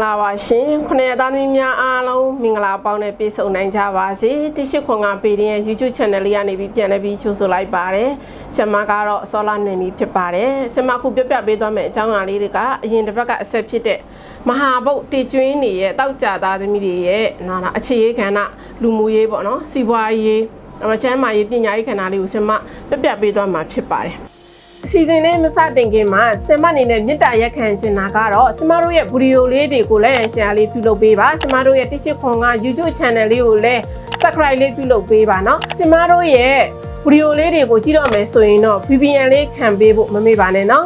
္ဂလာပါရှင်ခုနှစ်ရက်သားသမီးများအားလုံးမင်္ဂလာပေါင်းနဲ့ပြည့်စုံနိုင်ကြပါစေတိရှိခွန်ကပေရင်ရဲ့ YouTube channel လေးကနေပြီးပြန်လည်ပြီးချိုးဆိုလိုက်ပါတယ်ဆင်မကတော့ဆောလာနေနေဖြစ်ပါတယ်ဆင်မခုပြပြပေးသွားမယ့်အကြောင်းအရာလေးတွေကအရင်တစ်ပတ်ကအဆက်ဖြစ်တဲ့မဟာဗုဒ္ဓတေကျွင်းနေရဲ့တောက်ကြသားသမီးတွေရဲ့နာနာအခြေရေးခန္ဓာလူမှုရေးပေါ့နော်စီးပွားရေးအမချမ်းမာရေးပညာရေးခန္ဓာလေးကိုဆင်မပြပြပေးသွားမှာဖြစ်ပါတယ် အစီအစဉ်လေးမစတင်ခင်မှာဆင်မအနေနဲ့မြစ်တာရက်ခံချင်တာကတော့ဆင်မတို့ရဲ့ဗီဒီယိုလေးတွေကိုလည်း share လေးပြုလုပ်ပေးပါဆင်မတို့ရဲ့တိရှိခွန်က YouTube channel လေးကိုလည်း subscribe လေးပြုလုပ်ပေးပါเนาะဆင်မတို့ရဲ့ဗီဒီယိုလေးတွေကိုကြည့်တော့မယ်ဆိုရင်တော့ VPN လေးခံပေးဖို့မမေ့ပါနဲ့เนาะ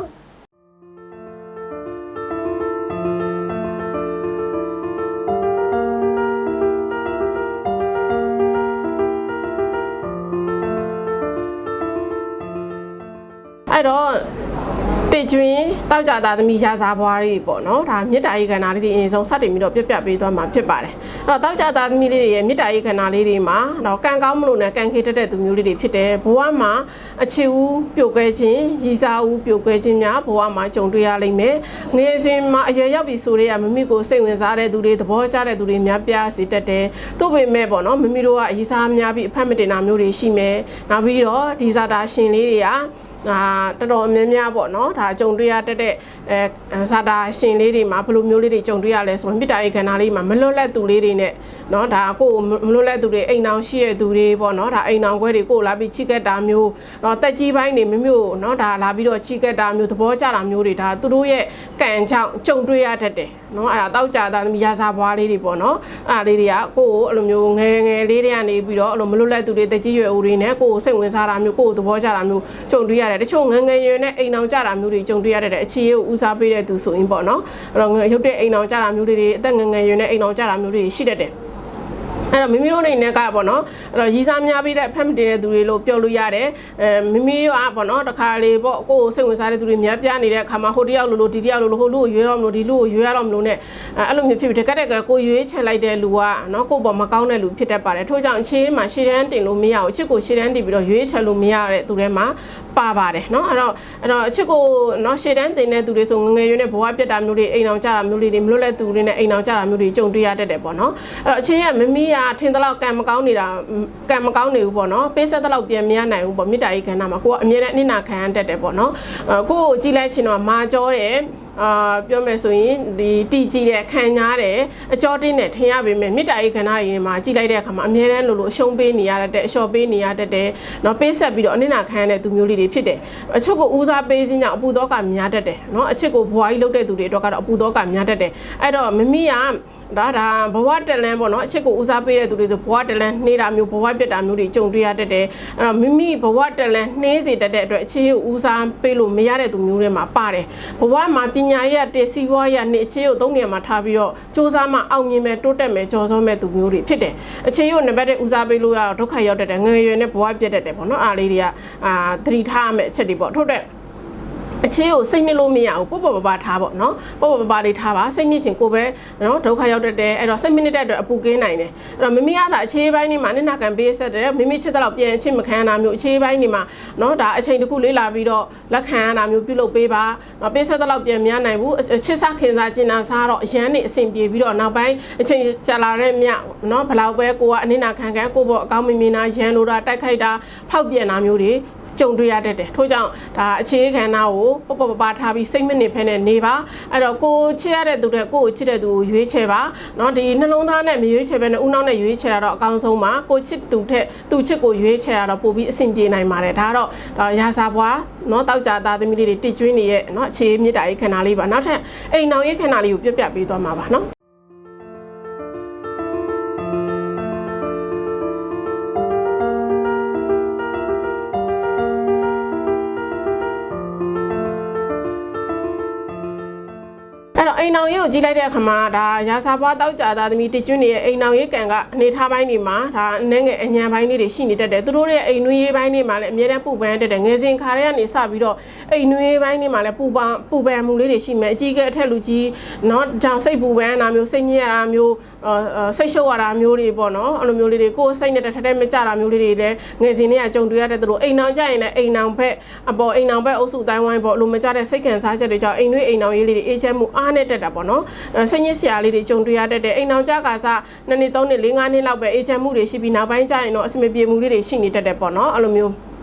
အဲ့တော့တေကျွင်းတောက်ကြတာသမီးရာစားဘွားလေးပေါ့နော်ဒါမြစ်တာရေးခန္ဓာလေးတွေအရင်ဆုံးစတင်ပြီးတော့ပြက်ပြပေးသွားမှာဖြစ်ပါတယ်အဲ့တော့တောက်ကြတာသမီးလေးတွေရဲ့မြစ်တာရေးခန္ဓာလေးတွေမှာတော့ကံကောင်းမလို့နဲ့ကံခေတတ်တဲ့သူမျိုးလေးတွေဖြစ်တယ်ဘဝမှာအခြေဦးပြိုကွဲခြင်းရည်စားဦးပြိုကွဲခြင်းများဘဝမှာကြုံတွေ့ရလိမ့်မယ်ငယ်စဉ်မှာအရွယ်ရောက်ပြီဆိုတဲ့ကမမိကိုစိတ်ဝင်စားတဲ့သူတွေသဘောကျတဲ့သူတွေများပြားစေတတ်တယ်သို့ပေမဲ့ပေါ့နော်မမိတို့ကအရည်စားများပြီးအဖက်မတင်တာမျိုးတွေရှိမယ်နောက်ပြီးတော့ဒီဇာတာရှင်လေးတွေက အာတော်တော်များများပေါ့နော်ဒါကြုံတွေ့ရတတ်တဲ့အဲဇာတာရှင်လေးတွေမှာဘယ်လိုမျိုးလေးတွေကြုံတွေ့ရလဲဆိုရင်မြစ်တာရေးခန္ဓာလေးမှာမလွတ်လပ်သူလေးတွေနဲ့နော်ဒါကိုယ်မလွတ်လပ်သူတွေအိမ်အောင်ရှိတဲ့သူတွေပေါ့နော်ဒါအိမ်အောင်ခွဲတွေကိုလာပြီးချိကက်တာမျိုးနော်တက်ကြီးပိုင်းတွေမမျိုးနော်ဒါလာပြီးတော့ချိကက်တာမျိုးသဘောကျတာမျိုးတွေဒါသူတို့ရဲ့ကံကြောင့်ကြုံတွေ့ရတတ်တယ်နော်အဲ့ဒါတောက်ကြတာမြာစာဘွားလေးတွေပေါ့နော်အဲ့ဒါလေးတွေကကိုယ်ကိုအဲ့လိုမျိုးငယ်ငယ်လေးတွေကနေပြီးတော့အဲ့လိုမလွတ်လပ်သူတွေတက်ကြီးရွယ်ဦးတွေနဲ့ကိုယ်ကိုစိတ်ဝင်စားတာမျိုးကိုယ်ကိုသဘောကျတာမျိုးကြုံတွေ့ရတယ်တချို့ငယ်ငယ်ရွယ်နဲ့အိမ်အောင်ကြတာမျိုးတွေကြုံတွေ့ရတဲ့အခြေရေးကိုဦးစားပေးတဲ့သူဆိုရင်ပေါ့နော်အဲ့တော့ရုပ်တဲ့အိမ်အောင်ကြတာမျိုးတွေအသက်ငယ်ငယ်ရွယ်နဲ့အိမ်အောင်ကြတာမျိုးတွေရှိတတ်တယ် အဲ့တော့မိမိတို့အနေနဲ့ကပေါ့နော်အဲ့တော့ရီစားများပြီးတဲ့ဖက်မတင်တဲ့သူတွေလို့ပြောလို့ရတယ်အဲမိမိကပေါ့နော်တခါလေပေါ့ကိုယ်ကိုစိတ်ဝင်စားတဲ့သူတွေများပြားနေတဲ့အခါမှာဟိုတယောက်လိုလိုဒီတယောက်လိုလိုဟိုလူကိုရွေးတော့မလို့ဒီလူကိုရွေးရတော့မလို့နဲ့အဲ့လိုမျိုးဖြစ်ပြီးတကက်တက်ကကိုရွေးချယ်လိုက်တဲ့လူကနော်ကိုယ့်ပေါ်မကောင်းတဲ့လူဖြစ်တတ်ပါတယ်ထို့ကြောင့်အခြေမှာရှေ့တန်းတင်လို့မရဘူးအချစ်ကိုရှေ့တန်းတင်ပြီးတော့ရွေးချယ်လို့မရတဲ့သူတွေမှာပါပါတယ်နော်အဲ့တော့အဲ့တော့အချစ်ကိုနော်ရှေ့တန်းတင်တဲ့သူတွေဆိုငငယ်ရွယ်နဲ့ဘဝပြတ်တာမျိုးတွေအိမ်အောင်ကြတာမျိုးတွေမလွတ်လက်သူတွေနဲ့အိမ်အောင်ကြတာမျိုးတွေကြုံတွေ့ရတတ်တယ်ပေါ့နော်အဲ့တော့အချင်းကမမီးကထင်သလောက်ကံမကောင်းနေတာကံမကောင်းနေဘူးပေါ့နော်ပေးဆက်သလောက်ပြန်မရနိုင်ဘူးပေါ့မေတ္တာရေးခန္ဓာမှာကိုကအမြဲတမ်းအနစ်နာခံရတတ်တယ်ပေါ့နော်အဲကိုကိုကြည်လိုက်ချင်တော့မာကြောတယ်အာပြောမယ်ဆိုရင်ဒီတီကြည့်တဲ့ခံညားတယ်အကြောတင်းနဲ့ထင်ရပေမဲ့မေတ္တာရေးခန္ဓာရင်းမှာကြည်လိုက်တဲ့အခါမှာအမြဲတမ်းလို့လို့အရှုံးပေးနေရတဲ့အလျှော့ပေးနေရတတ်တယ်เนาะပေးဆက်ပြီးတော့အနစ်နာခံရတဲ့သူမျိုးလေးတွေဖြစ်တယ်အချုပ်ကိုဦးစားပေးခြင်းကြောင့်အပူတော့ကများတတ်တယ်เนาะအချစ်ကိုဘွားကြီးလုပ်တဲ့သူတွေအတွက်ကတော့အပူတော့ကများတတ်တယ်အဲ့တော့မမီးက ဒါဒါဘဝတလန်းပေါ့နော်အချစ်ကိုဦးစားပေးတဲ့သူတွေဆိုဘဝတလန်းနှေးတာမျိုးဘဝပြတ်တာမျိုးတွေကြုံတွေ့ရတတ်တယ်အဲ့တော့မိမိဘဝတလန်းနှေးစေတတ်တဲ့အတွက်အခြေကိုဦးစားပေးလို့မရတဲ့သူမျိုးတွေမှာပါတယ်ဘဝမှာပညာရေးတည်စီးပွားရေးနေအခြေကိုသုံးနေရာမှာထားပြီးတော့စူးစမ်းမှအောင်မြင်မဲ့တိုးတက်မဲ့ကြော်စောမဲ့သူမျိုးတွေဖြစ်တယ်အခြေကိုနံပါတ်1ဦးစားပေးလို့ရတော့ဒုက္ခရောက်တတ်တယ်ငယ်ရွယ်နဲ့ဘဝပြတ်တတ်တယ်ပေါ့နော်အားလေးတွေကအာသတိထားရမယ့်အချက်တွေပေါ့ထို့တဲ့ အခြေကိုစိတ်နှစ်လို့မရဘူးပေါ့ပေါ့ပပထားပေါ့နော်ပေါ့ပေါ့ပပလေးထားပါစိတ်နှစ်ချင်းကိုပဲနော်ဒုက္ခရောက်တတ်တယ်အဲ့တော့စိတ်မိနစ်တဲ့အတွက်အပူကင်းနိုင်တယ်အဲ့တော့မမီကသာအခြေပိုင်းနေမှာနစ်နာခံပေးဆက်တယ်မမီချစ်တဲ့လောက်ပြန်အချစ်မခံရတာမျိုးအခြေပိုင်းနေမှာနော်ဒါအချိန်တစ်ခုလေးလာပြီးတော့လက်ခံရတာမျိုးပြုလုပ်ပေးပါနော်ပေးဆက်တဲ့လောက်ပြန်မရနိုင်ဘူးချစ်စားခင်စားကျင်နာစားတော့အရန်နေအဆင်ပြေပြီးတော့နောက်ပိုင်းအချိန်ကြာလာတဲ့မြနော်ဘလောက်ပဲကိုကအနစ်နာခံခံကိုပေါ့အကောင်းမမြင်တာရန်လိုတာတိုက်ခိုက်တာဖောက်ပြန်တာမျိုးတွေ ကြုံတွေ့ရတတ်တယ်ထို့ကြောင့်ဒါအခြေခံနာကိုပပပပထားပြီးစိတ်မနစ်ဖဲနဲ့နေပါအဲ့တော့ကိုချစ်ရတဲ့သူတွေကိုကိုချစ်တဲ့သူကိုရွေးချယ်ပါเนาะဒီနှလုံးသားနဲ့မရွေးချယ်ဘဲနဲ့ဦးနှောက်နဲ့ရွေးချယ်တာတော့အကောင်းဆုံးပါကိုချစ်သူထက်သူချစ်ကိုရွေးချယ်တာတော့ပိုပြီးအဆင်ပြေနိုင်ပါတယ်ဒါကတော့ဒါရာစာဘွားเนาะတောက်ကြသားသမီးလေးတွေတိကျွင်းနေရဲ့เนาะအခြေမြစ်တာရေးခန္ဓာလေးပါနောက်ထပ်အိမ်အောင်ရေးခန္ဓာလေးကိုပြပြပေးသွားမှာပါเนาะ အဲ့တော့အိမ်အောင်ရေးကိုကြီးလိုက်တဲ့အခါမှာဒါရာစာပွားတောက်ကြသားသမီးတကျွန်းနေရဲ့အိမ်အောင်ရေးကံကအနေထားပိုင်းတွေမှာဒါအနှဲငယ်အညံပိုင်းလေးတွေရှိနေတတ်တယ်သူတို့ရဲ့အိမ်နွေးရေးပိုင်းတွေမှာလည်းအများတန်းပူပန်းတတ်တယ်ငယ်စဉ်ခါတွေကနေစပြီးတော့အိမ်နွေးရေးပိုင်းတွေမှာလည်းပူပန်းပူပန်မှုလေးတွေရှိမယ်အကြီးကဲအထက်လူကြီးเนาะကြောင်စိတ်ပူပန်းတာမျိုးစိတ်ညစ်ရတာမျိုးအာစိတ်ရှုပ်ရတာမျိုးတွေပေါ့နော်အဲ့လိုမျိုးလေးတွေကိုယ်စိတ်နဲ့တစ်ထက်တည်းမကြတာမျိုးလေးတွေလည်းငယ်စဉ်တွေကကြုံတွေ့ရတဲ့သူတို့အိမ်အောင်ကြရင်လည်းအိမ်အောင်ဘက်အပေါ်အိမ်အောင်ဘက်အုပ်စုတိုင်းဝိုင်းပေါ့လိုမကြတဲ့စိတ်ခံစားချက်တွေကြောင့်အိမ်နွေးအိမ်အောင်ရေးလေးတွေအေးချမ်းမှုအား နဲ့ တက်တာပေါ့နော်အဲစိတ်ညစ်စရာလေးတွေကြုံတွေ့ရတတ်တယ်အိမ်အောင်ကြကစားနှစ်နှစ်သုံးနှစ်လေးငါးနှစ်လောက်ပဲအေဂျင့်မှုတွေရှိပြီးနောက်ပိုင်းကျရင်တော့အဆင်မပြေမှုလေးတွေရှိနေတတ်တယ်ပေါ့နော်အဲ့လိုမျိုး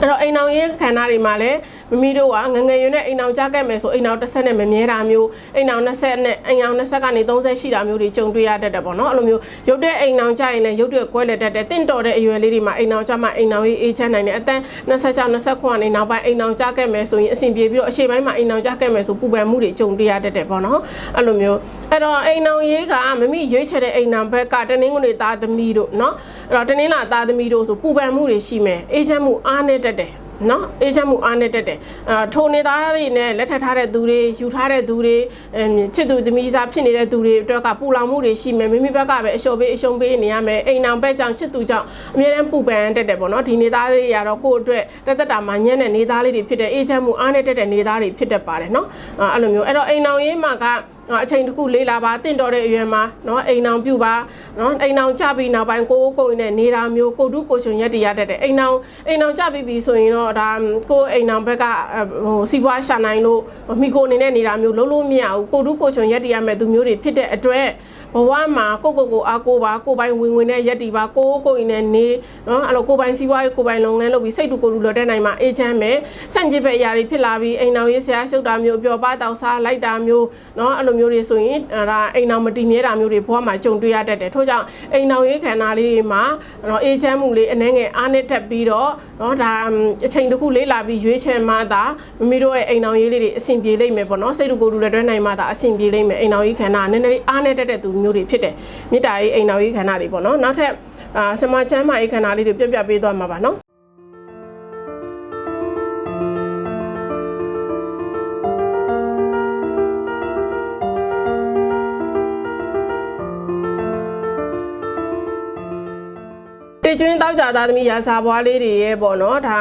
အဲ့တော့အိမ်အောင်ရေးခန္ဓာတွေမှာလည်းမမီတို့ကငငယ်ရွယ်နဲ့အိမ်အောင်ကြခဲ့မယ်ဆိုအိမ်အောင်တစ်ဆက်နဲ့မမြဲတာမျိုးအိမ်အောင်20နဲ့အိမ်အောင်20ကနေ30ရှိတာမျိုးတွေကြုံတွေ့ရတတ်တယ်ပေါ့နော်အဲ့လိုမျိုးရုပ်တဲ့အိမ်အောင်ကြရင်လည်းရုပ်တဲ့ကွဲလက်တတ်တယ်တင့်တော်တဲ့အရွယ်လေးတွေမှာအိမ်အောင်ကြမှာအိမ်အောင်ရေးအေးချမ်းနိုင်တယ်အသက်26 29ကနေနောက်ပိုင်းအိမ်အောင်ကြခဲ့မယ်ဆိုရင်အဆင်ပြေပြီးတော့အချိန်ပိုင်းမှာအိမ်အောင်ကြခဲ့မယ်ဆိုပူပန်မှုတွေကြုံတွေ့ရတတ်တယ်ပေါ့နော်အဲ့လိုမျိုးအဲ့တော့အိမ်အောင်ရေးကမမီရွေးချယ်တဲ့အိမ်အောင်ဘက်ကတနင်္ဂနွေသားသမီးတို့နော်အဲ့တော့တနင်္လာသားသမီးတို့ဆိုပူပန်မှုတွေရှိမယ်အေးချမ်းမှုအားနေတတ်တယ်နော်အေးချမ်းမှုအားနဲ့တက်တယ်အာထိုနေသားတွေနဲ့လက်ထပ်ထားတဲ့သူတွေယူထားတဲ့သူတွေအမ်ချစ်သူသမီးစားဖြစ်နေတဲ့သူတွေအတွက်ကပူလောင်မှုတွေရှိမယ်မိမိဘက်ကပဲအလျှော်ပေးအရှုံးပေးနေရမယ်အိမ်အောင်ဘက်ကြောင့်ချစ်သူကြောင့်အမြဲတမ်းပူပန်တက်တယ်ပေါ့နော်ဒီနေသားတွေကတော့ကိုယ့်အတွက်တက်တက်တာမှညံ့တဲ့နေသားလေးတွေဖြစ်တဲ့အေးချမ်းမှုအားနဲ့တက်တဲ့နေသားတွေဖြစ်တတ်ပါတယ်နော်အာအဲ့လိုမျိုးအဲ့တော့အိမ်အောင်ရေးမှာက အချိန်တစ်ခုလေးလာပါတင့်တော်တဲ့အရွယ်မှာเนาะအိမ်အောင်ပြုပါเนาะအိမ်အောင်ကြပြီးနောက်ပိုင်းကိုကိုကိုနဲ့နေတာမျိုးကိုတုကိုရှင်ရက်တရတတ်တယ်အိမ်အောင်အိမ်အောင်ကြပြီးပြီဆိုရင်တော့ ာ့ဒါကိုအိမ်အောင်ဘက်ကဟိုစီးပွားရှာနိုင်လို့မိကိုအနေနဲ့နေတာမျိုးလုံးလုံးမရဘူးကိုတုကိုရှင်ရက်တရမဲ့သူမျိုးတွေဖြစ်တဲ့အတွက် ဘဝမှာကိုကိုကိုအားကိုပါကိုပိုင်ဝင်ဝင်နဲ့ရက်တီပါကိုကိုအိမ်နဲ့နေနော်အဲ့လိုကိုပိုင်စီးပွားရေးကိုပိုင်လုပ်ငန်းလုပ်ပြီးစိတ်တူကိုလူလော်တက်နိုင်မှာအေးချမ်းပဲဆန့်ကျင်ဘက်အရာတွေဖြစ်လာပြီးအိမ်အောင်ရေးဆရာရှုပ်တာမျိုးပျော်ပါတောက်စားလိုက်တာမျိုးနော်အဲ့လိုမျိုးတွေဆိုရင်ဒါအိမ်အောင်မတည်မြဲတာမျိုးတွေဘဝမှာကြုံတွေ့ရတတ်တယ်ထို့ကြောင့်အိမ်အောင်ရေးခန္ဓာလေးတွေမှာနော်အေးချမ်းမှုလေးအနှဲငယ်အားနဲ့တက်ပြီးတော့နော်ဒါအချိန်တစ်ခုလေးလာပြီးရွေးချယ်မှသာမိမိတို့ရဲ့အိမ်အောင်ရေးလေးတွေအဆင်ပြေလိမ့်မယ်ပေါ့နော်စိတ်တူကိုလူလော်တက်နိုင်မှသာအဆင်ပြေလိမ့်မယ်အိမ်အောင်ရေးခန္ဓာနည်းနည်းလေးအားနဲ့တက်တဲ့သူမျိုးတွေဖြစ်တယ်မြစ်တာရေးအိမ်တော်ရေးခန္ဓာတွေပေါ့နော်နောက်ထပ်အာဆမချမ်းမရေးခန္ဓာလေးတွေပြပြပေးသွားမှာပါနော်ကျွင်းတောက်ကြသားသမီးရာစာဘွားလေးတွေရဲ့ပေါ့နော်ဒါ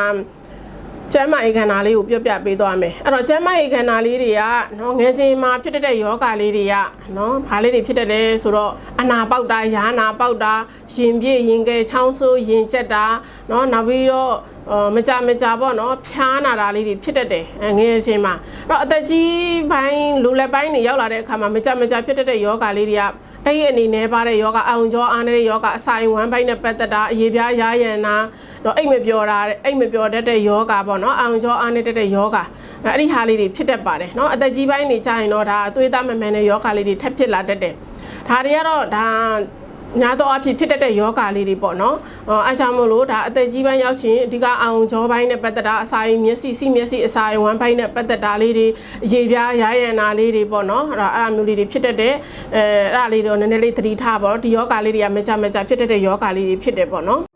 ကျမ်းမာရေးခန္ဓာလေးကိုပြပြပေးသွားမယ်အဲ့တော့ကျမ်းမာရေးခန္ဓာလေးတွေကနော်ငယ်စဉ်မှာဖြစ်တတ်တဲ့ယောဂလေးတွေကနော်ဘာလေးတွေဖြစ်တတ်လဲဆိုတော့အနာပေါက်တာယာနာပေါက်တာရင်ပြည့်ရင်ကဲချောင်းဆိုးရင်ကျက်တာနော်နောက်ပြီးတော့အော်မကြမကြပေါ့နော်ဖျားနာတာလေးတွေဖြစ်တတ်တယ်အဲငယ်စဉ်မှာအဲ့တော့အသက်ကြီးပိုင်းလူလက်ပိုင်းတွေရောက်လာတဲ့အခါမှာမကြမကြဖြစ်တတ်တဲ့ယောဂလေးတွေက အဲ့ဒီအနေနဲ့ပါတဲ့ယောဂအောင်ကြောအားနေတဲ့ယောဂအဆိုင်ဝမ်းပိုင်းနဲ့ပတ်သက်တာအရေးပြားရာယံနာတော့အိတ်မပြောတာအိတ်မပြောတတ်တဲ့ယောဂပေါ့နော်အောင်ကြောအားနေတတ်တဲ့ယောဂအဲ့ဒီဟာလေးတွေဖြစ်တတ်ပါတယ်နော်အသက်ကြီးပိုင်းနေကြရင်တော့ဒါအသွေးသားမမှန်တဲ့ယောဂလေးတွေထပ်ဖြစ်လာတတ်တယ်ဒါတွေကတော့ဒါ ညာတော့အဖြစ်ဖြစ်တတ်တဲ့ယောဂလေးတွေပေါ့နော်။အဲအကြောင်းမို့လို့ဒါအသက်ကြီးပိုင်းရောက်ရှင်အဓိကအောင်ကြောပိုင်းနဲ့ပတ်သက်တာအစာရင်မျက်စိစီမျက်စိအစာရင်ဝမ်းပိုင်းနဲ့ပတ်သက်တာလေးတွေအရေးပြားရာယံနာလေးတွေပေါ့နော်။အဲ့ဒါအဲ့ဒါမျိုးလေးတွေဖြစ်တတ်တဲ့အဲအဲ့ဒါလေးတော့နည်းနည်းလေးသတိထားပါတော့ဒီယောဂလေးတွေကမကြမကြဖြစ်တတ်တဲ့ယောဂလေးတွေဖြစ်တယ်ပေါ့နော်။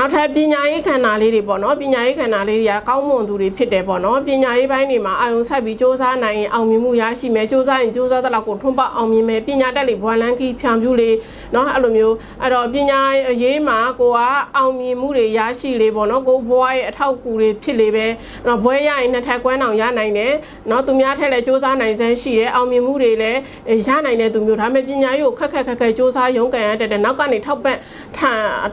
နောက်ထပ်ပညာရေးခန္ဓာလေးတွေပေါ့နော်ပညာရေးခန္ဓာလေးတွေကကောင်းမွန်သူတွေဖြစ်တယ်ပေါ့နော်ပညာရေးပိုင်းတွေမှာအာရုံစိုက်ပြီးစ조사နိုင်ရင်အောင်မြင်မှုရရှိမယ်စ조사ရင်စ조사တဲ့လောက်ကိုထွန်းပေါက်အောင်မြင်မယ်ပညာတတ်လေးဘွာလန်းကြီးဖြံပြူလေးနော်အဲ့လိုမျိုးအဲ့တော့ပညာရေးမှာကိုကအောင်မြင်မှုတွေရရှိလေးပေါ့နော်ကိုဘွာရဲ့အထောက်အကူတွေဖြစ်လေးပဲနော်ဘွဲရရင်နှစ်ထပ်ကွမ်းအောင်ရနိုင်တယ်နော်သူများထက်လည်းစ조사နိုင်စမ်းရှိတယ်အောင်မြင်မှုတွေလည်းရနိုင်တဲ့သူမျိုးဒါပေမဲ့ပညာရေးကိုခက်ခက်ခက်ခက်စ조사ရုံးကန်ရတတ်တယ်နောက်ကနေထောက်ပံ့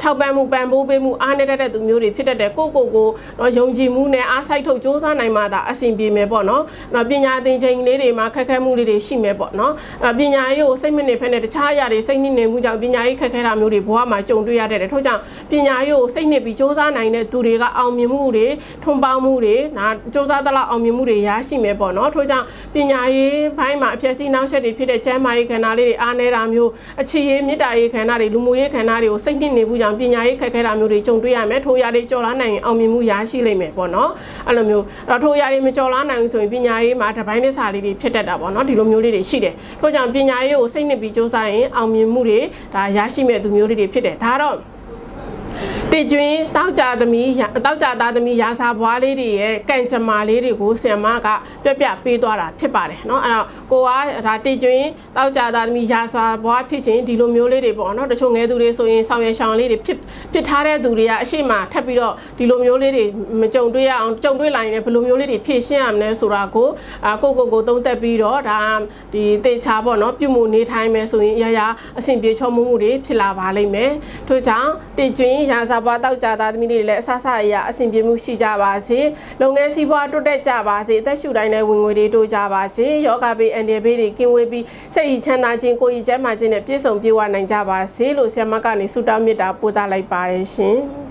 ထောက်ပံ့မှုပံ့ပိုးပေးမှုအနဲ့တတ်တဲ့သူမျိုးတွေဖြစ်တတ်တယ်ကိုကိုကိုတော့ယုံကြည်မှုနဲ့အားစိုက်ထုတ်စ조사နိုင်မှသာအဆင်ပြေမယ်ပေါ့နော်။အဲ့တော့ပညာသင်ချိန်လေးတွေမှာခက်ခဲမှုလေးတွေရှိမယ်ပေါ့နော်။အဲ့တော့ပညာရေးကိုစိတ်မနစ်ဖက်နဲ့တခြားအရာတွေစိတ်နစ်နေမှုကြောင့်ပညာရေးခက်ခဲတာမျိုးတွေဘဝမှာကြုံတွေ့ရတဲ့ထို့ကြောင့်ပညာရေးကိုစိတ်နစ်ပြီးစ조사နိုင်တဲ့သူတွေကအောင်မြင်မှုတွေထွန်းပေါင်းမှုတွေဒါစ조사သလောက်အောင်မြင်မှုတွေရရှိမယ်ပေါ့နော်။ထို့ကြောင့်ပညာရေးဘိုင်းမှာအဖြစ်စီးနောက်ဆက်တွေဖြစ်တဲ့ကျမ်းမာရေးခန္ဓာလေးတွေအားနေတာမျိုးအခြေရေးမေတ္တာရေးခန္ဓာတွေလူမှုရေးခန္ဓာတွေကိုစိတ်နစ်နေမှုကြောင့်ပညာရေးခက်ခဲတာမျိုးတွေ ကြုံတွေ့ရမယ်ထို့ရာတွေကြော်လာနိုင်ရင်အောင်မြင်မှုရရှိလိမ့်မယ်ပေါ့နော်အဲ့လိုမျိုးအဲ့တော့ထိုရာတွေမကြော်လာနိုင်ဘူးဆိုရင်ပညာရေးမှာတစ်ပိုင်းတစ်စာလေးတွေဖြစ်တတ်တာပေါ့နော်ဒီလိုမျိုးလေးတွေရှိတယ်ထို့ကြောင့်ပညာရေးကိုစိတ်နှစ်ပြီးစူးစမ်းရင်အောင်မြင်မှုတွေဒါရရှိမဲ့သူမျိုးလေးတွေဖြစ်တယ်ဒါတော့ တ တကျွင်းတောက်ကြသမီးရာတောက်ကြသားသမီးရာစာဘွားလေးတွေရဲ့ကံကြမ္မာလေးတွေကိုဆင်မကပြက်ပြပေးသွားတာဖြစ်ပါတယ်เนาะအဲ့တော့ကိုကဒါတကျွင်းတောက်ကြသားသမီးရာစာဘွားဖြစ်ချင်းဒီလိုမျိုးလေးတွေပေါ့เนาะတချို့ငယ်သူတွေဆိုရင်ဆောင်ရရှောင်လေးတွေဖြစ်ဖြစ်ထားတဲ့သူတွေကအရှိမထပ်ပြီးတော့ဒီလိုမျိုးလေးတွေမကြုံတွေ့ရအောင်ကြုံတွေ့လာရင်လည်းဘယ်လိုမျိုးလေးတွေဖြည့်ရှင်းရမလဲဆိုတာကိုအာကိုကိုကိုသုံးသက်ပြီးတော့ဒါဒီတေချာပေါ့เนาะပြုမှုနေထိုင်မယ်ဆိုရင်အရာရာအဆင်ပြေချောမှုမှုတွေဖြစ်လာပါလိမ့်မယ်ထို့ကြောင့်တကျွင်းရာစာ ဘွားတောက်ကြသားသမီးတွေလည်းအဆအဆအရာအဆင်ပြေမှုရှိကြပါစေလုပ်ငန်းစီးပွားတိုးတက်ကြပါစေအသက်ရှူတိုင်းနဲ့ဝင်ငွေတွေတိုးကြပါစေယောဂဘေးအန်ဒီဘေးတွေကင်းဝေးပြီးစိတ်ဤချမ်းသာခြင်းကိုယ်ဤကျန်းမာခြင်းနဲ့ပြည့်စုံပြေဝနိုင်ကြပါစေလို့ဆရာမကနေဆုတောင်းမေတ္တာပို့သလိုက်ပါတယ်ရှင်